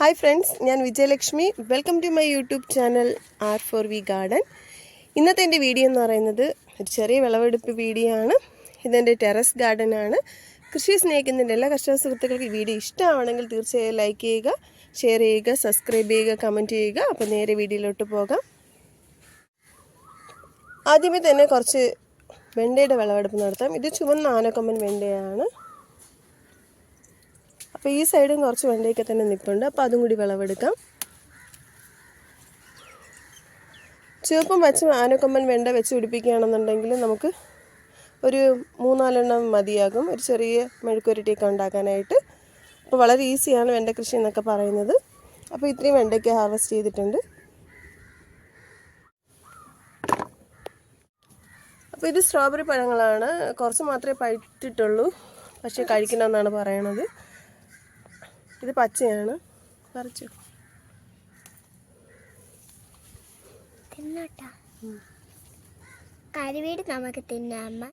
Hi friends ഞാൻ Vijayalakshmi. Welcome to my YouTube channel R for V garden ഇന്നത്തെ എന്റെ video എന്ന് പറയുന്നത് ഒരു ചെറിയ വിളവെടുപ്പ് വീഡിയോ ആണ്. ഇതെന്റെ ടെറസ് ഗാർഡൻ ആണ്. കൃഷി സ്നേഹിക്കുന്നതിന്റെ എല്ലാ കർഷക സുഹൃത്തുക്കൾക്ക് ഈ വീഡിയോ ഇഷ്ടമാണെങ്കിൽ തീർച്ചയായും ലൈക്ക് ചെയ്യുക ഷെയർ ചെയ്യുക സബ്സ്ക്രൈബ് ചെയ്യുക കമന്റ് ചെയ്യുക. അപ്പോൾ നേരെ വീഡിയോയിലോട്ട് പോകാം. ആദ്യമേ തന്നെ കുറച്ച് വെണ്ടയുടെ വിളവെടുപ്പ് നടത്താം. ഇത് ചുവന്ന ആനക്കൊമ്പൻ വെണ്ടയാണ്. അപ്പോൾ ഈ സൈഡും കുറച്ച് വെണ്ടയ്ക്ക തന്നെ നിൽപ്പുണ്ട് അപ്പോൾ അതും കൂടി വിളവെടുക്കാം. ചുവപ്പും പച്ച ആനക്കൊമ്പൻ വെണ്ട വെച്ച് പിടിപ്പിക്കുകയാണെന്നുണ്ടെങ്കിൽ നമുക്ക് ഒരു മൂന്നാലെണ്ണം മതിയാകും. ഒരു ചെറിയ മെഴുക്കുരുട്ടിയൊക്കെ ഉണ്ടാക്കാനായിട്ട്. അപ്പോൾ വളരെ ഈസിയാണ് വെണ്ട കൃഷി എന്നൊക്കെ പറയുന്നത്. അപ്പോൾ ഇത്രയും വെണ്ടയ്ക്ക് ഹാർവെസ്റ്റ് ചെയ്തിട്ടുണ്ട്. അപ്പോൾ ഇത് സ്ട്രോബെറി പഴങ്ങളാണ്. കുറച്ച് മാത്രമേ പഴുത്തിട്ടുള്ളൂ. പക്ഷേ കഴിക്കണമെന്നാണ് പറയണത്. ഇത് പച്ചയാണ്. പറിച്ചു. കരുവീട് കരിവീട് നമുക്ക് തിന്നാമ്മ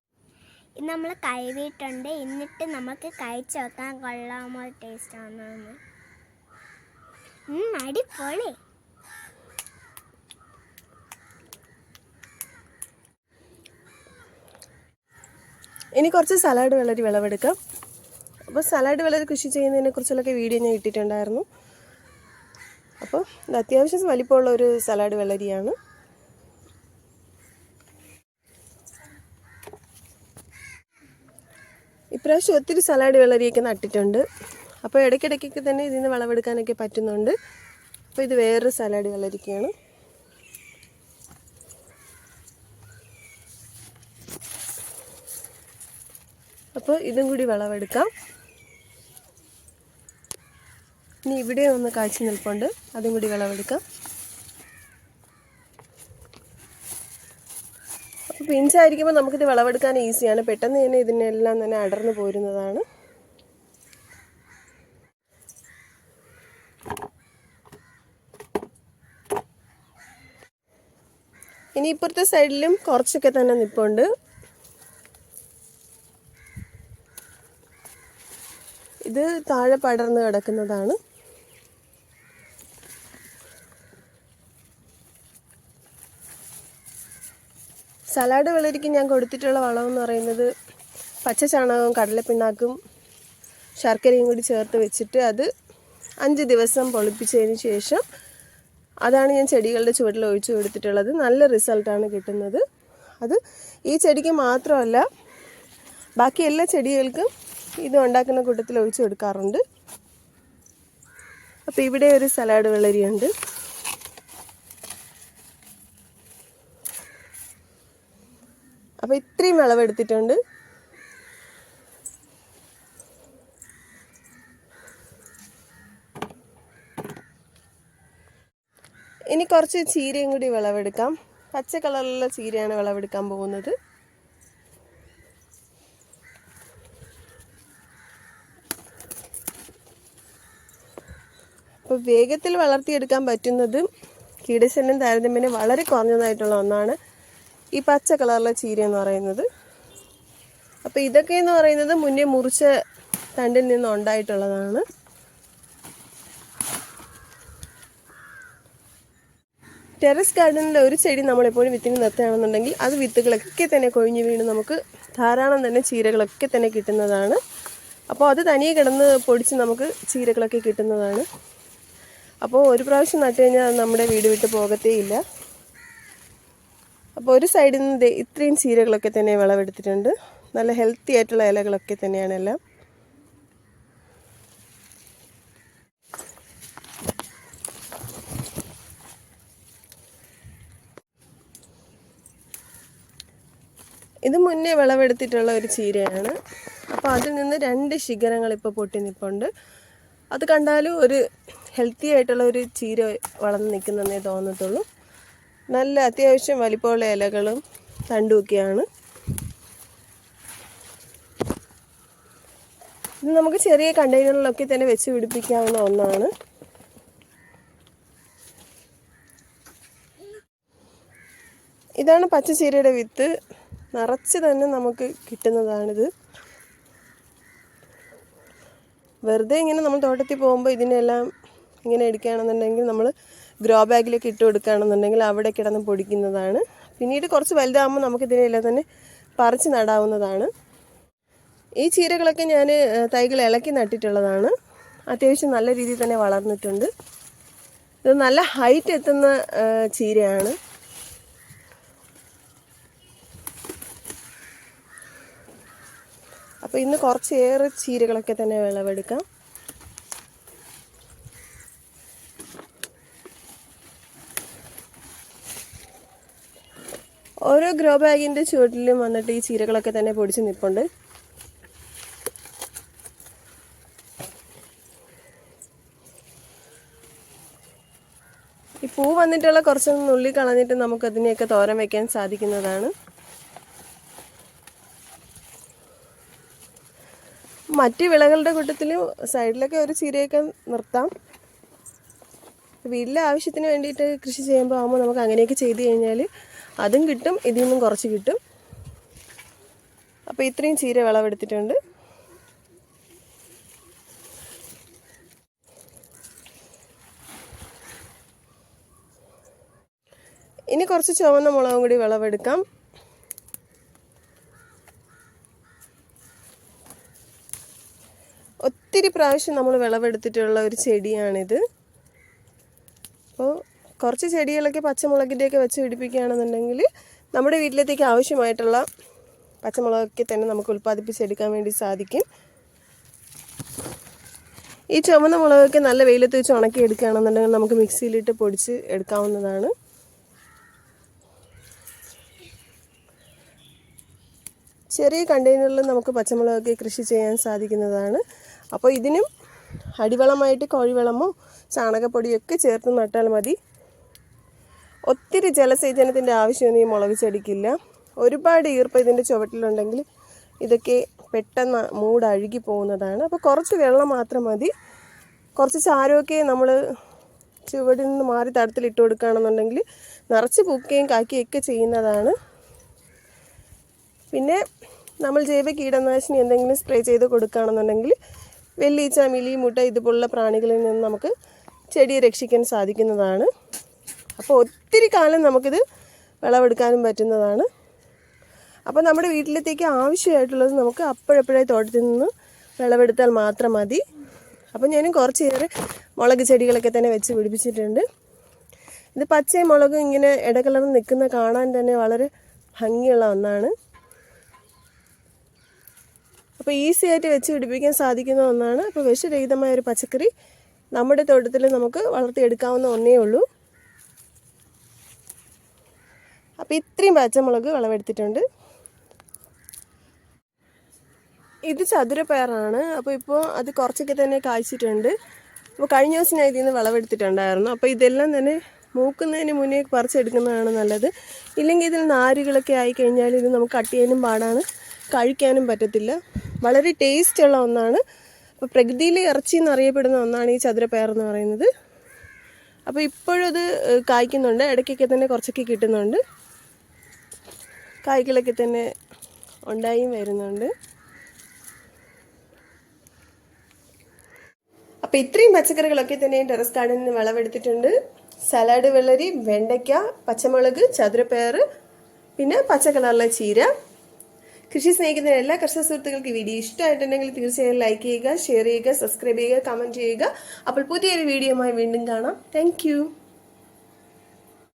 ഇന്ന് നമ്മൾ കരിവീട്ടുണ്ട് എന്നിട്ട് നമുക്ക് കഴിച്ചു വെക്കാൻ കൊള്ളാമോ ടേസ്റ്റ് ആണെന്ന് അടിപൊളി. ഇനി കുറച്ച് സലാഡ് വെള്ളരി വിളവെടുക്കാം. അപ്പോൾ സലാഡ് വെള്ളരി കൃഷി ചെയ്യുന്നതിനെ കുറിച്ചുള്ളൊക്കെ വീഡിയോ ഞാൻ ഇട്ടിട്ടുണ്ടായിരുന്നു. അപ്പോൾ ഇത് അത്യാവശ്യം വലിപ്പമുള്ള ഒരു സലാഡ് വെള്ളരിയാണ്. ഇപ്രാവശ്യം ഒത്തിരി സലാഡ് വെള്ളരിയൊക്കെ നട്ടിട്ടുണ്ട്. അപ്പോൾ ഇടയ്ക്കിടയ്ക്കൊക്കെ തന്നെ ഇതിൽ നിന്ന് വിളവെടുക്കാനൊക്കെ പറ്റുന്നുണ്ട്. അപ്പോൾ ഇത് വേറൊരു സലാഡ് വെള്ളരിക്കയാണ്. അപ്പോൾ ഇതും കൂടി വിളവെടുക്കാം. ഇനി ഇവിടെ ഒന്ന് കാഴ്ച നിൽപ്പുണ്ട്. അതും കൂടി വിളവെടുക്കാം. അപ്പോൾ പിഞ്ചായിരിക്കുമ്പോൾ നമുക്കിത് വിളവെടുക്കാൻ ഈസിയാണ്. പെട്ടെന്ന് തന്നെ ഇതിനെല്ലാം തന്നെ അടർന്നു പോരുന്നതാണ്. ഇനി ഇപ്പുറത്തെ സൈഡിലും കുറച്ചൊക്കെ തന്നെ നിൽപ്പുണ്ട് ഇത് താഴെ പടർന്ന് കിടക്കുന്നതാണ്. സലാഡ് വെള്ളരിക്ക് ഞാൻ കൊടുത്തിട്ടുള്ള വളം എന്ന് പറയുന്നത് പച്ച ചാണകവും കടലപ്പിണ്ണാക്കും ശർക്കരയും കൂടി ചേർത്ത് വെച്ചിട്ട് അത് അഞ്ച് ദിവസം പൊളിപ്പിച്ചതിന് ശേഷം അതാണ് ഞാൻ ചെടികളുടെ ചുവട്ടിൽ ഒഴിച്ചു കൊടുത്തിട്ടുള്ളത്. നല്ല റിസൾട്ടാണ് കിട്ടുന്നത്. അത് ഈ ചെടിക്ക് മാത്രമല്ല ബാക്കി എല്ലാ ചെടികൾക്കും ഇത് ഉണ്ടാക്കുന്ന കൂട്ടത്തിൽ ഒഴിച്ചു കൊടുക്കാറുണ്ട്. അപ്പോൾ ഇവിടെ ഒരു സലാഡ് വെള്ളരിയുണ്ട്. അപ്പോൾ ഇത്രയും വിളവെടുത്തിട്ടുണ്ട്. ഇനി കുറച്ച് ചീരയും കൂടി വിളവെടുക്കാം. പച്ച കളറിലുള്ള ചീരയാണ് വിളവെടുക്കാൻ പോകുന്നത്. അപ്പോൾ വേഗത്തിൽ വളർത്തിയെടുക്കാൻ പറ്റുന്നത് കീടശല്യം താരതമ്യേന വളരെ കുറഞ്ഞതായിട്ടുള്ള ഒന്നാണ്. ഈ പച്ച കളറിലെ ചീര എന്ന് പറയുന്നത്. അപ്പോൾ ഇതൊക്കെ എന്ന് പറയുന്നത് മുന്നേ മുറിച്ച തണ്ടിൽ നിന്ന് ഉണ്ടായിട്ടുള്ളതാണ് ടെറസ് ഗാർഡനിലെ ഒരു ചെടി നമ്മളെപ്പോഴും വിത്തിന് നിർത്തുകയാണെന്നുണ്ടെങ്കിൽ അത് വിത്തുകളൊക്കെ തന്നെ കൊഴിഞ്ഞു വീണ് നമുക്ക് ധാരാളം തന്നെ ചീരകളൊക്കെ തന്നെ കിട്ടുന്നതാണ്. അപ്പോൾ അത് തനിയെ കിടന്ന് പൊടിച്ച് നമുക്ക് ചീരകളൊക്കെ കിട്ടുന്നതാണ്. അപ്പോൾ ഒരു പ്രാവശ്യം നട്ടു കഴിഞ്ഞാൽ അത് നമ്മുടെ വീട് വിട്ട് പോകത്തേ ഇല്ല അപ്പോൾ ഒരു സൈഡിൽ നിന്ന് ഇത്രയും ചീരകളൊക്കെ തന്നെ വിളവെടുത്തിട്ടുണ്ട്. നല്ല ഹെൽത്തി ആയിട്ടുള്ള ഇലകളൊക്കെ തന്നെയാണ് എല്ലാം. ഇത് മുന്നേ വിളവെടുത്തിട്ടുള്ള ഒരു ചീരയാണ്. അപ്പോൾ അതിൽ നിന്ന് രണ്ട് ശിഖരങ്ങൾ ഇപ്പോൾ പൊട്ടി നിൽപ്പുണ്ട് അത് കണ്ടാലും ഒരു ഹെൽത്തി ആയിട്ടുള്ള ഒരു ചീര വളർന്ന് നിൽക്കുന്നതേ തോന്നത്തുള്ളൂ. നല്ല അത്യാവശ്യം വലിപ്പമുള്ള ഇലകളും തണ്ടുമൊക്കെയാണ്. ഇത് നമുക്ക് ചെറിയ കണ്ടെയ്നറിലൊക്കെ തന്നെ വെച്ച് പിടിപ്പിക്കാവുന്ന ഒന്നാണ്. ഇതാണ് പച്ചച്ചീരയുടെ വിത്ത്. നിറച്ച് തന്നെ നമുക്ക് കിട്ടുന്നതാണിത്. വെറുതെ ഇങ്ങനെ നമ്മൾ തോട്ടത്തിൽ പോകുമ്പോൾ ഇതിനെല്ലാം ഇങ്ങനെ എടുക്കുകയാണെന്നുണ്ടെങ്കിൽ നമ്മൾ ഗ്രോ ബാഗിലേക്ക് ഇട്ട് കൊടുക്കുകയാണെന്നുണ്ടെങ്കിൽ അവിടെ കിടന്ന് പൊടിക്കുന്നതാണ്. പിന്നീട് കുറച്ച് വലുതാകുമ്പോൾ നമുക്കിതിനെല്ലാം തന്നെ പറിച്ച് നടാവുന്നതാണ്. ഈ ചീരകളൊക്കെ ഞാൻ തൈകൾ ഇളക്കി നട്ടിട്ടുള്ളതാണ്. അത്യാവശ്യം നല്ല രീതിയിൽ തന്നെ വളർന്നിട്ടുണ്ട്. ഇത് നല്ല ഹൈറ്റ് എത്തുന്ന ചീരയാണ്. അപ്പോൾ ഇന്ന് കുറച്ചേറെ ചീരകളൊക്കെ തന്നെ വിളവെടുക്കാം. ഗ്രോ ബാഗിന്റെ ചുവട്ടിലും വന്നിട്ട് ഈ ചീരകളൊക്കെ തന്നെ പൊടിച്ച് നിൽപ്പുണ്ട് ഈ പൂ വന്നിട്ടുള്ള കുറച്ചൊന്ന് നുള്ളി കളഞ്ഞിട്ട് നമുക്കതിനെയൊക്കെ തോരം വെക്കാൻ സാധിക്കുന്നതാണ്. മറ്റ് വിളകളുടെ കൂട്ടത്തിലും സൈഡിലൊക്കെ ഒരു ചീരയൊക്കെ നിർത്താം. വീട്ടിലെ ആവശ്യത്തിന് വേണ്ടിയിട്ട് കൃഷി ചെയ്യുമ്പോൾ ആകുമ്പോൾ നമുക്ക് അങ്ങനെയൊക്കെ ചെയ്ത് കഴിഞ്ഞാൽ അതും കിട്ടും ഇതിൽ നിന്നും കുറച്ച് കിട്ടും. അപ്പോൾ ഇത്രയും ചീര വിളവെടുത്തിട്ടുണ്ട്. ഇനി കുറച്ച് ചുവന്ന മുളകും കൂടി വിളവെടുക്കാം. ഒത്തിരി പ്രാവശ്യം നമ്മൾ വിളവെടുത്തിട്ടുള്ള ഒരു ചെടിയാണിത്. അപ്പോൾ കുറച്ച് ചെടികളൊക്കെ പച്ചമുളകിന്റെയൊക്കെ വെച്ച് പിടിപ്പിക്കുകയാണെന്നുണ്ടെങ്കിൽ നമ്മുടെ വീട്ടിലത്തേക്ക് ആവശ്യമായിട്ടുള്ള പച്ചമുളകൊക്കെ തന്നെ നമുക്ക് ഉൽപ്പാദിപ്പിച്ചെടുക്കാൻ വേണ്ടി സാധിക്കും. ഈ ചുവന്ന മുളകൊക്കെ നല്ല വെയിലത്ത് വെച്ച് ഉണക്കി എടുക്കുകയാണെന്നുണ്ടെങ്കിൽ നമുക്ക് മിക്സിയിലിട്ട് പൊടിച്ച് എടുക്കാവുന്നതാണ്. ചെറിയ കണ്ടെയ്നറിൽ നമുക്ക് പച്ചമുളകൊക്കെ കൃഷി ചെയ്യാൻ സാധിക്കുന്നതാണ്. അപ്പോൾ ഇതിനും അടിവളമായിട്ട് കോഴിവളമോ ചാണകപ്പൊടിയൊക്കെ ചേർത്ത് നട്ടാൽ മതി. ഒത്തിരി ജലസേചനത്തിന്റെ ആവശ്യമൊന്നും ഈ മുളക് ചെടിക്കില്ല ഒരുപാട് ഈർപ്പം ഇതിന്റെ ചുവട്ടിലുണ്ടെങ്കിൽ ഇതൊക്കെ പെട്ടെന്ന് മൂട് അഴുകി പോകുന്നതാണ്. അപ്പോൾ കുറച്ച് വെള്ളം മാത്രം മതി. കുറച്ച് ചാരമൊക്കെ നമ്മൾ ചുവടിൽ നിന്ന് മാറി തടത്തിലിട്ട് കൊടുക്കുകയാണെന്നുണ്ടെങ്കിൽ നിറച്ച് പൂക്കുകയും കാക്കുകയൊക്കെ ചെയ്യുന്നതാണ്. പിന്നെ നമ്മൾ ജൈവ കീടനാശിനി എന്തെങ്കിലും സ്പ്രേ ചെയ്ത് കൊടുക്കുകയാണെന്നുണ്ടെങ്കിൽ വെള്ളീച്ച മിലി മുട്ട ഇതുപോലുള്ള പ്രാണികളിൽ നിന്ന് നമുക്ക് ചെടിയെ രക്ഷിക്കാൻ സാധിക്കുന്നതാണ്. അപ്പോൾ ഒത്തിരി കാലം നമുക്കിത് വിളവെടുക്കാനും പറ്റുന്നതാണ്. അപ്പോൾ നമ്മുടെ വീട്ടിലത്തേക്ക് ആവശ്യമായിട്ടുള്ളത് നമുക്ക് അപ്പോഴപ്പോഴേ തോട്ടത്തിൽ നിന്ന് വിളവെടുത്താൽ മാത്രം മതി. അപ്പോൾ ഞാനും കുറച്ചേറെ മുളക് ചെടികളൊക്കെ തന്നെ വെച്ച് പിടിപ്പിച്ചിട്ടുണ്ട്. ഇത് പച്ചയും മുളകും ഇങ്ങനെ ഇടകലർന്ന് നിൽക്കുന്ന കാണാൻ തന്നെ വളരെ ഭംഗിയുള്ള ഒന്നാണ്. അപ്പോൾ ഈസി ആയിട്ട് വെച്ച് പിടിപ്പിക്കാൻ സാധിക്കുന്ന ഒന്നാണ്. അപ്പോൾ വിഷരഹിതമായ ഒരു പച്ചക്കറി നമ്മുടെ തോട്ടത്തിൽ നമുക്ക് വളർത്തിയെടുക്കാവുന്ന ഒന്നേ ഉള്ളൂ. അപ്പോൾ ഇത്രയും പച്ചമുളക് വിളവെടുത്തിട്ടുണ്ട്. ഇത് ചതുരപ്പയറാണ് അപ്പോൾ ഇപ്പോൾ അത് കുറച്ചൊക്കെ തന്നെ കായ്ച്ചിട്ടുണ്ട്. അപ്പോൾ കഴിഞ്ഞ ദിവസം ഞാൻ ഇതിൽ നിന്ന് വിളവെടുത്തിട്ടുണ്ടായിരുന്നു. അപ്പോൾ ഇതെല്ലാം തന്നെ മൂക്കുന്നതിന് മുന്നേ പറിച്ചെടുക്കുന്നതാണ് നല്ലത്. ഇല്ലെങ്കിൽ ഇതിൽ നാരുകളൊക്കെ ആയിക്കഴിഞ്ഞാൽ ഇത് നമുക്ക് കട്ട് ചെയ്യാനും പാടാണ്. കഴിക്കാനും പറ്റത്തില്ല. വളരെ ടേസ്റ്റ് ഉള്ള ഒന്നാണ്. അപ്പോൾ പ്രകൃതിയിലെ ഇറച്ചി എന്നറിയപ്പെടുന്ന ഒന്നാണ് ഈ ചതുരപ്പയർ എന്ന് പറയുന്നത്. അപ്പോൾ ഇപ്പോഴും അത് ഏഹ്, കായ്ക്കുന്നുണ്ട്. ഇടയ്ക്കൊക്കെ തന്നെ കുറച്ചൊക്കെ കിട്ടുന്നുണ്ട്. കായ്കളൊക്കെ തന്നെ ഉണ്ടായും വരുന്നുണ്ട്. അപ്പോൾ ഇത്രയും പച്ചക്കറികളൊക്കെ തന്നെ ടെറസ് ഗാർഡനിൽ നിന്ന് വിളവെടുത്തിട്ടുണ്ട്. സലാഡ് വെള്ളരി വെണ്ടയ്ക്ക പച്ചമുളക് ചതുരപ്പയർ പിന്നെ പച്ച കളറിലെ ചീര. കൃഷി സ്നേഹിക്കുന്ന എല്ലാ കർഷക സുഹൃത്തുക്കൾക്ക് വീഡിയോ ഇഷ്ടമായിട്ടുണ്ടെങ്കിൽ തീർച്ചയായും ലൈക്ക് ചെയ്യുക ഷെയർ ചെയ്യുക സബ്സ്ക്രൈബ് ചെയ്യുക കമന്റ് ചെയ്യുക. അപ്പോൾ പുതിയൊരു വീഡിയോയുമായി വീണ്ടും കാണാം. താങ്ക്